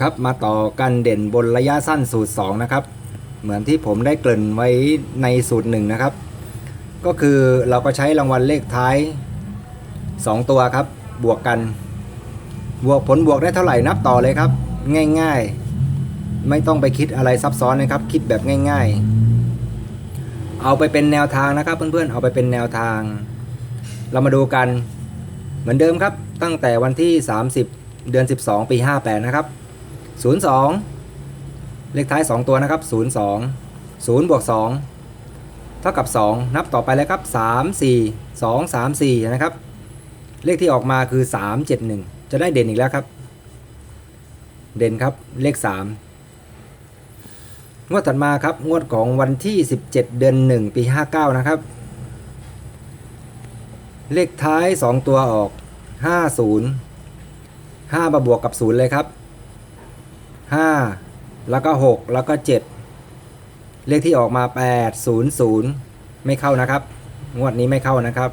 ครับมาต่อกันเด่นบนระยะสั้นสูตร 2 นะครับ เหมือนที่ผมได้เกริ่นไว้ในสูตร 1 นะครับ ก็คือเราก็ใช้รางวัลเลขท้าย 2 ตัวครับ บวกกัน บวกผลบวกได้เท่าไหร่นับต่อเลยครับ ง่ายๆ ไม่ต้องไปคิดอะไรซับซ้อนนะครับ คิดแบบง่าย ๆ เอาไปเป็นแนวทางนะครับ เพื่อนๆเอาไปเป็นแนวทาง เรามาดูกันเหมือนเดิมครับ ตั้งแต่วันที่ 30 เดือน 12 ปี 58 นะครับ 02 เลขท้าย 2 ตัวนะครับ 02 0บวก2เท่ากับ 2 นับต่อไปเลยครับ 3 4 2 3 4 นะครับ เลขที่ออกมาคือ 3 7 1 จะได้เด่นอีกแล้วครับ เด่นครับเลข 3 งวดถัดมาครับ งวดของวันที่ 17 เดือน 1 ปี 59 นะครับ เลขท้าย 2 ตัวออก 50 5มาบวกกับ 0 เลยครับ 5 แล้วก็ 6 แล้วก็ 7 เลขที่ออกมา 8 0 0 ไม่เข้านะครับ งวดนี้ไม่เข้านะครับ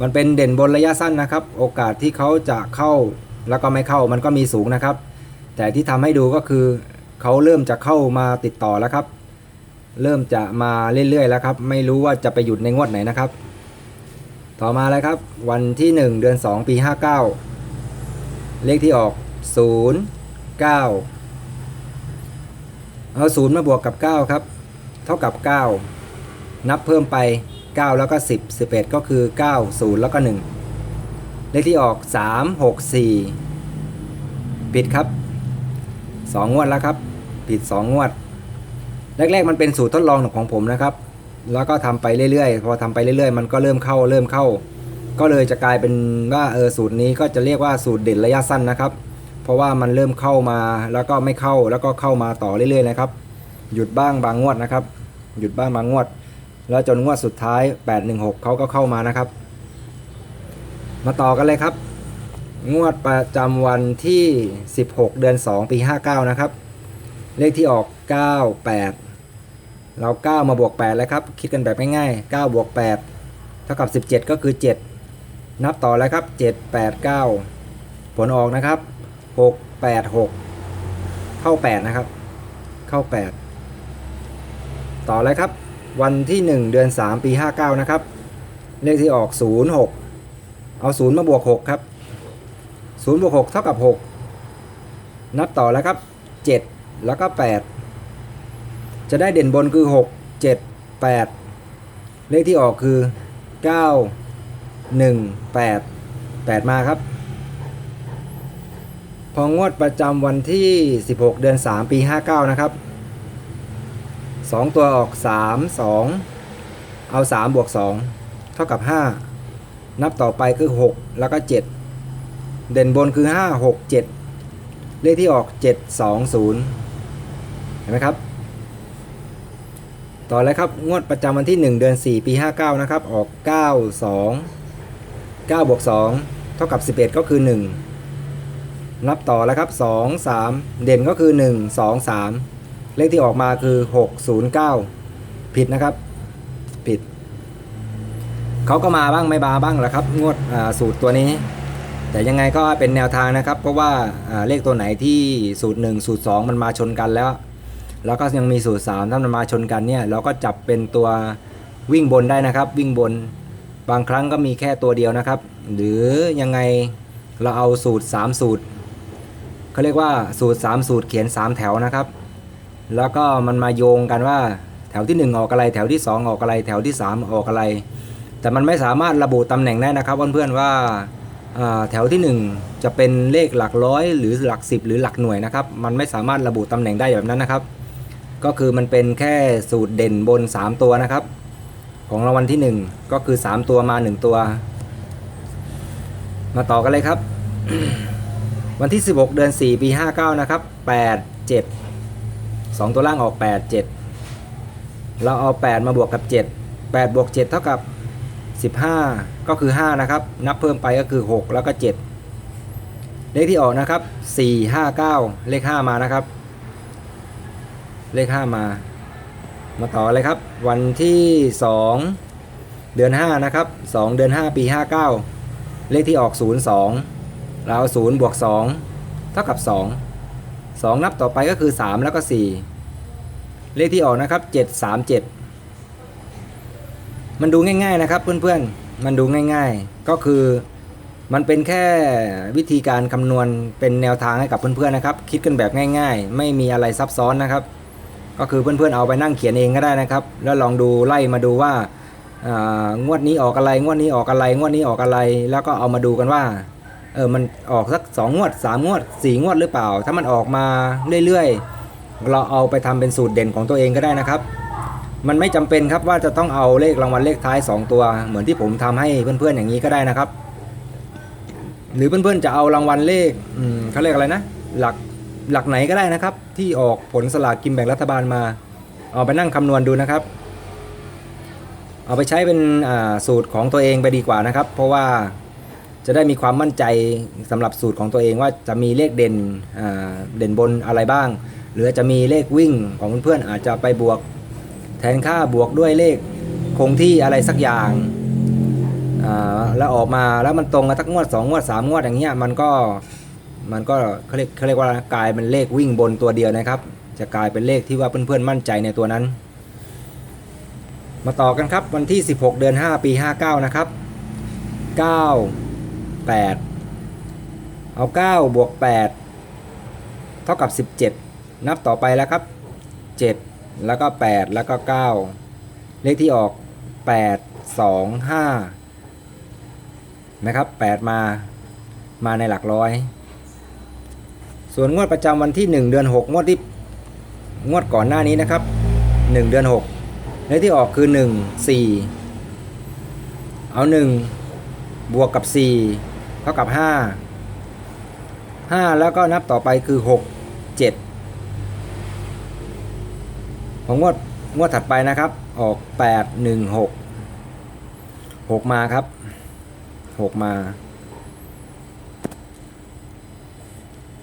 มันเป็นเด่นบนระยะสั้นนะครับ โอกาสที่เขาจะเข้าแล้วก็ไม่เข้ามันก็มีสูงนะครับ แต่ที่ทำให้ดูก็คือเขาเริ่มจะเข้ามาติดต่อแล้วครับ เริ่มจะมาเรื่อยๆแล้วครับ ไม่รู้ว่าจะไปหยุดในงวดไหนนะครับ ต่อมาเลยครับ วันที่ 1 เดือน 2 ปี 59 เลขที่ออก 0 9 เอา0มาบวกกับ 9 ครับ เท่ากับ 9 นับเพิ่มไป 9 แล้วก็ 10 11 ก็คือ 9 0 แล้วก็ 1 เลขที่ออก 3 6 4 ปิดครับ 2 งวดแล้วครับ ปิด 2 งวด แรก ๆ มันเป็นสูตรทดลองของผมนะครับ แล้วก็ทำไปเรื่อยๆ พอทำไปเรื่อยๆ มันก็เริ่มเข้าเริ่มเข้าก็เลยจะกลายเป็นว่าเออสูตรนี้ก็จะเรียกว่าสูตรเด่นระยะสั้นนะครับ เพราะว่ามันเริ่มเข้ามาแล้วก็ไม่เข้าแล้วก็เข้ามาต่อเรื่อยๆนะครับ หยุดบ้างบางงวดนะครับ หยุดบ้างบางงวด แล้วจนงวดสุดท้าย 816เขาก็เข้ามานะครับ มาต่อกันเลยครับ งวดประจำวันที่ 16 เดือน 2 ปี 59 นะครับ เลขที่ออก 98เรา9มาบวก8แล้วครับ คิดกันแบบง่ายๆ9บวก8เท่ากับ 17 ก็คือ 7 นับต่อแล้วครับ 7 8 9 ผลออกนะครับ หกแปดหกเข้าแปดนะครับ เข้าแปดต่อเลยครับ วันที่หนึ่งเดือนสามปีห้าเก้านะครับ เลขที่ออกศูนย์หกเอาศูนย์มาบวกหกครับศูนย์บวกหกเท่ากับหกนับต่อแล้วครับเจ็ดแล้วก็แปดจะได้เด่นบนคือหกเจ็ดแปดเลขที่ออกคือเก้าหนึ่งแปดแปดมาครับ พองวดประจำวันที่ 16 เดือน 3 ปี 59 นะครับ 2 ตัวออก 3 2 เอา 3 บวก 2 เท่ากับ 5 นับต่อไปคือ 6 แล้วก็ 7 เด่นบนคือ 5 6 7 เลขที่ออก 7 2 0 เห็นไหมครับ ต่อเลยครับ งวดประจำวันที่ 1 เดือน 4 ปี 59 นะครับ ออก 9 2 9 บวก 2 เท่ากับ 11 ก็คือ 1 นับต่อแล้วครับ 2 3 เด่นก็คือ 1 2 3 เลขที่ออกมาคือ 6 0 9 ผิดนะครับ ผิด เขาก็มาบ้างไม่มาบ้างแหละครับ งวดสูตรตัวนี้ แต่ยังไงก็เป็นแนวทางนะครับ เพราะว่าอ่าเลขตัวไหนที่สูตร 1 สูตร 2 มันมาชนกันแล้ว แล้วก็ยังมีสูตร 3 ถ้ามันมาชนกันเนี่ย เราก็จับเป็นตัววิ่งบนได้นะครับ วิ่งบนบางครั้งก็มีแค่ตัวเดียวนะครับ หรือยังไงเราเอาสูตร 3 สูตร เขาเรียกว่าสูตร 3 สูตรเขียน 3 แถวนะครับ แล้วก็มันมาโยงกันว่าแถวที่ 1 ออกอะไร แถวที่ 2 ออกอะไร แถวที่ 3 ออกอะไร แต่มันไม่สามารถระบุตำแหน่งได้นะครับเพื่อนๆว่าอ่าแถวที่ 1 จะเป็นเลขหลักร้อยหรือหลัก 10 หรือหลักหน่วยนะครับ มันไม่สามารถระบุตำแหน่งได้แบบนั้นนะครับ ก็คือมันเป็นแค่สูตรเด่นบน 3 ตัวนะครับ ของรางวัลที่ 1 ก็คือ 3 ตัวมา 1 ตัว มาต่อกันเลยครับ วันที่ 16 เดือน 4 ปี 59 นะครับ 8 7 2 ตัวล่างออก 8 7 เราเอา 8 มาบวกกับ 7 8บวก7เท่ากับ 15 ก็คือ 5 นะครับ นับเพิ่มไปก็คือ 6 แล้วก็ 7 เลขที่ออกนะครับ 4 5 9 เลข 5 มานะครับ เลข 5 มา มาต่อเลยครับ วันที่ 2 เดือน 5 นะครับ 2 เดือน 5 ปี 59 เลขที่ออก 0 2 เราเอา0บวก2เท่ากับ2 2นับต่อไปก็คือ3แล้วก็4เลขที่ออกนะครับ737มันดูง่าย ๆนะครับเพื่อนๆ มันดูง่าย ๆ ก็คือมันเป็นแค่วิธีการคำนวณเป็นแนวทางให้กับเพื่อนๆนะครับ คิดกันแบบง่าย ๆ ไม่มีอะไรซับซ้อนนะครับ ก็คือเพื่อนๆเอาไปนั่งเขียนเองก็ได้นะครับ แล้วลองดูไล่มาดูว่าอ่างวดนี้ออกอะไร งวดนี้ออกอะไร งวดนี้ออกอะไร แล้วก็เอามาดูกันว่า เออมันออกสักสองงวดสามงวดสี่งวดหรือเปล่า ถ้ามันออกมาเรื่อยๆ เราเอาไปทำเป็นสูตรเด่นของตัวเองก็ได้นะครับ มันไม่จำเป็นครับว่าจะต้องเอาเลขรางวัลเลขท้าย 2 ตัว เหมือนที่ผมทำให้เพื่อนๆอย่างนี้ก็ได้นะครับ หรือเพื่อนๆจะเอารางวัลเลขเขาเรียกอะไรนะ หลักหลักไหนก็ได้นะครับ ที่ออกผลสลากกินแบ่งรัฐบาลมา เอาไปนั่งคำนวณดูนะครับ เอาไปใช้เป็นสูตรของตัวเองไปดีกว่านะครับ เพราะว่า จะได้มีความมั่นใจสำหรับสูตรของตัวเองว่าจะมีเลขเด่นเด่นบนอะไรบ้าง หรือจะมีเลขวิ่งของเพื่อนๆอาจจะไปบวกแทนค่าบวกด้วยเลขคงที่อะไรสักอย่างาแล้วออกมาแล้วมันตรงกันสักงวดสองงวดสามงวดอย่างเงี้ยมันก็มันก็เขาเรียกเขาเรียกว่ากลายเป็นเลขวิ่งบนตัวเดียวนะครับ จะกลายเป็นเลขที่ว่าเพื่อนๆมั่นใจในตัวนั้น มาต่อกันครับวันที่ 16 เดือน 5 ปี 59 นะครับ 9 8 เอา 9 บวก 8 เท่ากับ 17 นับต่อไปแล้วครับ 7 แล้วก็ 8 แล้วก็ 9 เลขที่ออก 8 2 5 นะครับ 8 มา มาในหลักร้อย ส่วนงวดประจำวันที่ 1 เดือน 6 งวดที่ งวดก่อนหน้านี้นะครับ 1 เดือน 6 เลขที่ออกคือ 1 4 เอา 1 บวกกับ 4 ท่ากับ 5 5 แล้วก็นับต่อไปคือ 6 7 ของงวดงวดถัดไปนะครับ ออก 8 1 6 6 มาครับ 6 มา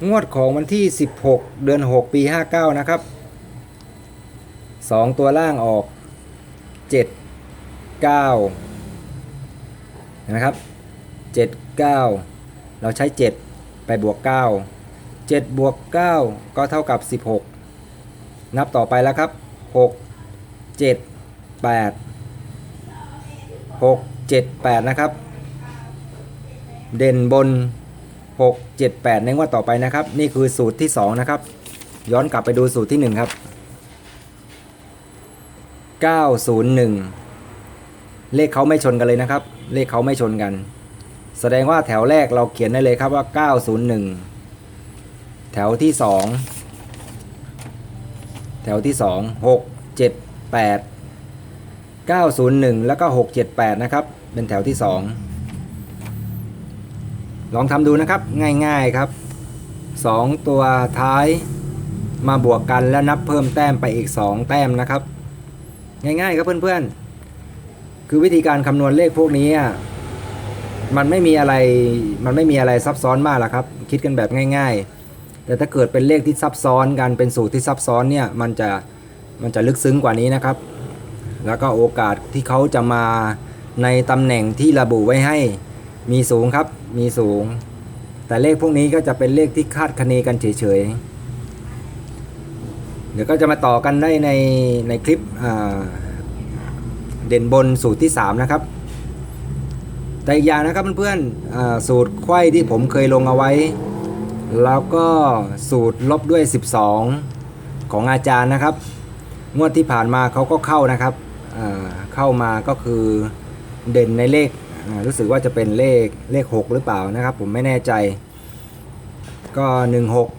งวดของวันที่ 16 เดือน 6 ปี 59 นะครับ 2 ตัวล่างออก 7 9 นะครับ 7 9 เราใช้ 7 ไปบวก 9 7บวก9 ก็เท่ากับ 16 นับต่อไปแล้วครับ 6 7 8 6 7 8 นะครับ เด่นบน 6 7 8 ในงวดต่อไปนะครับ นี่คือสูตรที่ 2 นะครับ ย้อนกลับไปดูสูตรที่ 1 ครับ 901 เลขเขาไม่ชนกันเลยนะครับ เลขเขาไม่ชนกัน แสดงว่าแถวแรกเราเขียนได้เลยครับว่า 901 แถวที่ 2 แถวที่ 2 6 7 8 901 แล้วก็ 678 นะครับ เป็นแถวที่ 2 ลองทำดูนะครับง่ายๆครับ 2 ตัวท้ายมาบวกกันแล้วนับเพิ่มแต้มไปอีก 2 แต้มนะครับ ง่ายๆครับเพื่อนๆ คือวิธีการคำนวณเลขพวกนี้อะ มันไม่มีอะไรมันไม่มีอะไรซับซ้อนมากหรอกครับ คิดกันแบบง่าย ๆ แต่ถ้าเกิดเป็นเลขที่ซับซ้อนกันเป็นสูตรที่ซับซ้อนเนี่ยมันจะมันจะลึกซึ้งกว่านี้นะครับ แล้วก็โอกาสที่เขาจะมาในตำแหน่งที่ระบุไว้ให้มีสูงครับมีสูง แต่เลขพวกนี้ก็จะเป็นเลขที่คาดคะเนกันเฉยๆเดี๋ยวก็จะมาต่อกันได้ในในคลิปเด่นบนสูตรที่ 3 นะครับ แต่อีกอย่างนะครับเพื่อนๆสูตรไข้ที่ผมเคยลงเอาไว้ แล้วก็สูตรลบด้วย 12 ของอาจารย์นะครับ งวดที่ผ่านมาเขาก็เข้านะครับเข้ามาก็คือเด่นในเลขรู้สึกว่าจะเป็นเลขเลข 6 หรือเปล่านะครับ ผมไม่แน่ใจ ก็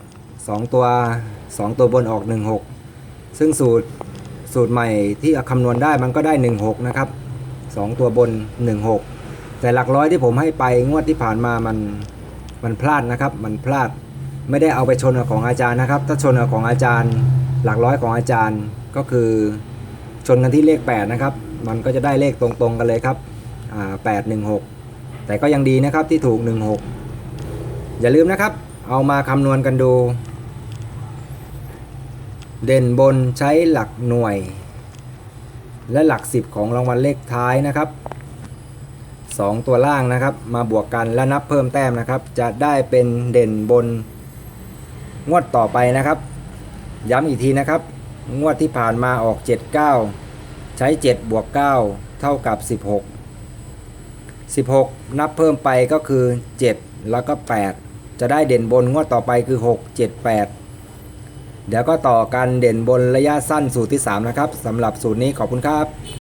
16 2 ตัว 2 ตัวบนออก 16 ซึ่งสูตรสูตรใหม่ที่คำนวณได้มันก็ได้ 16 นะครับ 2 ตัวบน 16 แต่หลักร้อยที่ผมให้ไปงวดที่ผ่านมามันมันพลาดนะครับ มันพลาดไม่ได้เอาไปชนกับของอาจารย์นะครับ ถ้าชนกับของอาจารย์ หลักร้อยของอาจารย์ก็คือชนกันที่เลข 8 นะครับ มันก็จะได้เลขตรงๆกันเลยครับอ่า8 1 6แต่ก็ยังดีนะครับที่ถูก 16 อย่าลืมนะครับ เอามาคำนวณกันดู เด่นบนใช้หลักหน่วย และหลัก 10 ของรางวัลเลขท้ายนะครับ 2 ตัวล่างนะครับ มาบวกกันและนับเพิ่มแต้มนะครับ จะได้เป็นเด่นบน งวดต่อไปนะครับ ย้ำอีกทีนะครับ งวดที่ผ่านมาออก 79 ใช้ 7 บวก 9 เท่ากับ 16 16 นับเพิ่มไปก็คือ 7 แล้วก็ 8 จะได้เด่นบนงวดต่อไปคือ 6 7 8เดี๋ยวก็ต่อกันเด่นบนระยะสั้นสูตรที่ 3 นะครับสำหรับสูตรนี้ขอบคุณครับ